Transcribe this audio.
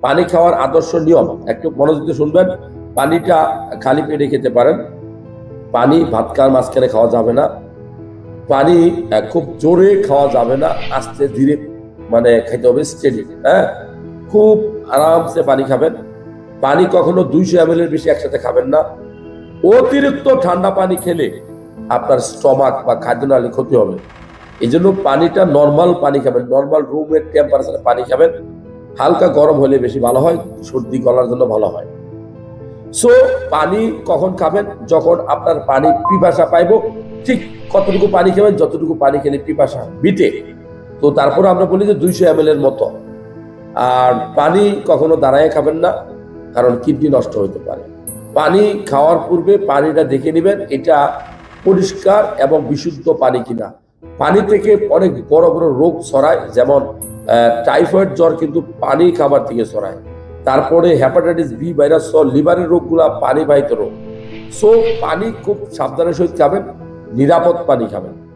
পানি খাওয়ার আদর্শ নিয়ম, একটু মনোযোগ শুনবেন, পানিটা খালি পেটে খেতে পারেন। পানি ভাত খাওয়ার মাঝখানে খাওয়া যাবে না। পানি খুব জোরে খাওয়া যাবে না, আস্তে ধীরে মানে খেতে হবে স্টেডি হ্যাঁ? খুব আরামসে পানি খাবেন। পানি কখনো দুইশো এম এর বেশি একসাথে খাবেন না। অতিরিক্ত ঠান্ডা পানি খেলে আপনার স্টমাক বা খাদ্যনালী ক্ষতি হবে। এই জন্য পানিটা নর্মাল পানি খাবেন নর্মাল রুমের টেম্পারেচারে পানি খাবেন। হালকা গরম হলে বেশি ভালো হয়, সর্দি গলার জন্য ভালো হয়। সো পানি কখন খাবেন? যখন আপনার পানি পিপাসা পাইবো, ঠিক কতটুকু পানি খাবেন, যতটুকু পানি খেলে পিপাসা মিটে। তো তারপর আমরা বলি যে দুইশো এম এর মতো। আর পানি কখনো দাঁড়ায় খাবেন না, কারণ কিডনি নষ্ট হতে পারে। পানি খাওয়ার পূর্বে পানিটা দেখে নেবেন, এটা পরিষ্কার এবং বিশুদ্ধ পানি কিনা। পানি থেকে অনেক বড় বড় রোগ ছড়ায়, যেমন টাইফয়েড জ্বর কিন্তু পানি খাবার থেকে সরায় তারপরে হ্যাপাটাইটিস বি ভাইরাস সহ লিভারের রোগগুলা পানি বাহিত রোগ। সো পানি খুব সাবধানের সহিত খাবেন, নিরাপদ পানি খাবেন।